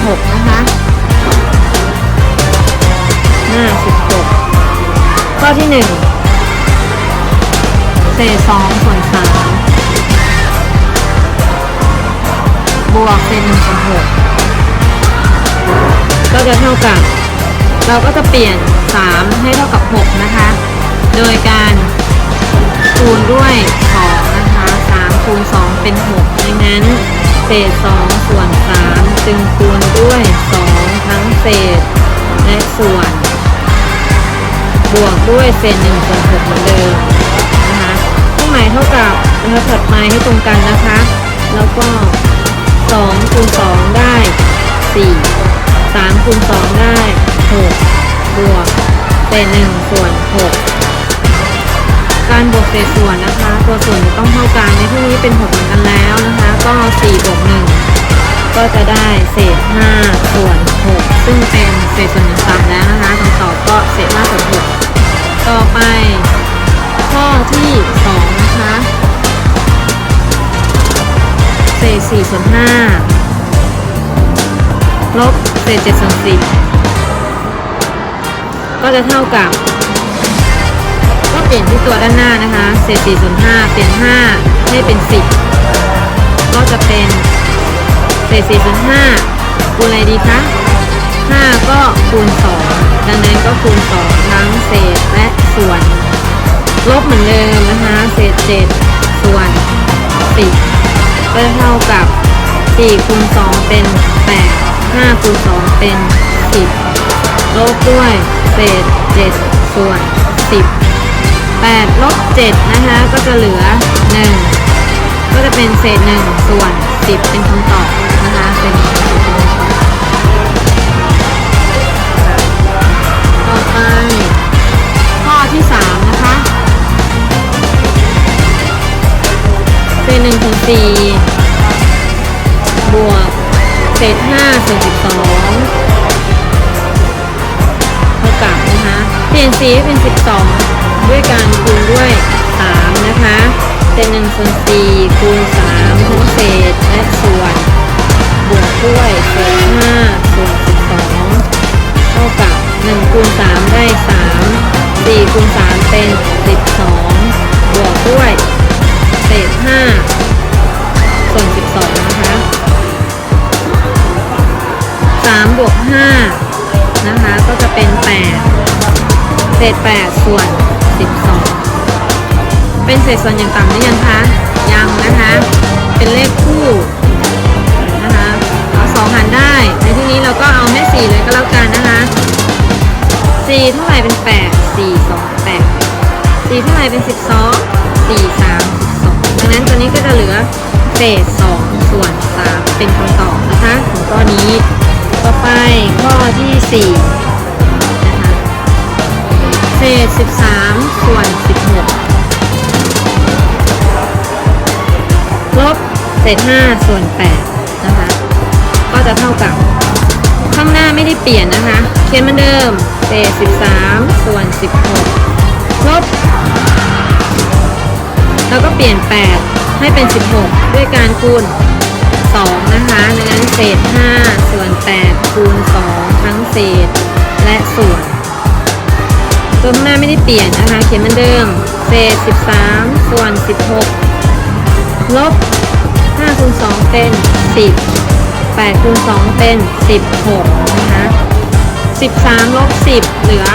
16นะคะหน้า16ข้อที่ 1 เศษ2ส่วน3บวกเศษ1ส่วน6ก็จะเท่ากับ เราก็จะเปลี่ยน 3 ให้เท่ากับ 6 นะคะ โดยการคูณด้วย 2 นะคะ 3 คูณ 2 เป็น 6 ดังนั้น ศษ 2 ส่วน 3 จึงคูณด้วย 2 ทั้งเศษ และส่วน บวกด้วยเศษ1ส่วน6เหมือนเดิมนะคะเครื่องหมายเท่ากับนะคะถัดมาให้ตรงกันนะคะ แล้วก็2คูณ2ได้ 4 3คูณ2ได้ 6 บวกเศษ1ส่วน 6 การบวกเศษส่วนนะคะ ตัวส่วนจะต้องเท่ากันในที่นี้เป็น6เหมือนกันแล้วนะคะ ก็4บวก1ก็จะได้เศษ5ส่วน6ซึ่งเป็นเศษส่วนหนึ่งสามแล้วนะคะคำตอบก็เศษ5ส่วน6ต่อไป ข้อที่2นะคะเศษ4ส่วน5ลบเศษ7ส่วน10ก็จะเท่ากับ เปลี่ยนที่ตัวด้านหน้านะคะเศษ4ส่วน5เปลี่ยน 5 ให้เป็น 10 ก็จะเป็นเศษ4ส่วน5คูณอะไรดีคะ5 ก็คูณ 2 ดังนั้นก็คูณ 2 ทั้งเศษและส่วน ลบเหมือนเดิมนะคะเศษ 7 ส่วน 10 ก็เท่ากับ 4 คูณ 2 เป็น 8 5 คูณ 2 เป็น 10 ลบด้วยเศษ 7 ส่วน 10 8ลบ7นะคะ ก็จะเหลือ 1 ก็จะเป็นเศษ 1 ส่วน 10 เป็นคำตอบนะคะ เป็นต่อไป ข้อที่ 3 นะคะ เศษ1ส่วน4บวก เศษ5ส่วน12เท่ากับนะคะ เปลี่ยนสีให้เป็น 12 ด้วยการคูณด้วย 3 นะคะ เป็น1ส่วน4คูณ 3 ทั้งเศษและส่วน บวกด้วยเศษ5ส่วน12 เท่ากับ 1 คูณ 3 ได้ 3 4คูณ3เป็น 12 บวกด้วยเศษ5ส่วน 12 นะคะ3บวก5นะคะ ก็จะเป็น 8 เศษ 8 ส่วน 12 เป็นเศษส่วนอย่างต่ำหรือยังคะ ยังนะคะ เป็นเลขคู่นะคะเอาสองหารได้ ในที่นี้เราก็เอาแม่สี่เลยก็แล้วกันนะคะสี่เท่าไหร่เป็น 8 4 2 8 4 เท่าไหร่เป็น 12 4 3 12 ดังนั้นตัวนี้ก็จะเหลือเศษ 2 ส่วน 3 เป็นคำตอบนะคะของข้อนี้ ต่อไปข้อที่4นะคะ เศษ 13 ส่วน 16 ลบเศษ 5 ส่วน 8 นะคะ ก็จะเท่ากับ ข้างหน้าไม่ได้เปลี่ยนนะคะ เขียนเหมือนเดิม เศษ 13 ส่วน 16 ลบ แล้วก็เปลี่ยน 8 ให้เป็น 16 ด้วยการคูณ 2 นะคะดังนั้นเศษ 5 ส่วน 8 คูณ 2 ทั้งเศษและส่วน ตัวข้างหน้าไม่ได้เปลี่ยนนะคะ เขียนเหมือนเดิม เศษ 13 ส่วน 16 ลบ5คูณ2เป็น 10 8คูณ2เป็น 16 นะคะ 13 ลบ 10 เหลือ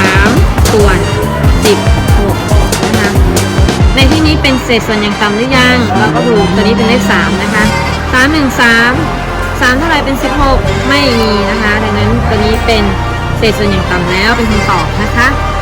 3 ส่วน 16 นะคะ ในที่นี้เป็นเศษส่วนอย่างต่ำหรือยัง เราก็ดูตัวนี้เป็นเลข 3 นะคะ 3 1 3 3 เท่าไหร่เป็น 16 ไม่มีนะคะ ดังนั้นตัวนี้เป็น เศษส่วนอย่างต่ำแล้วเป็นคำตอบนะคะ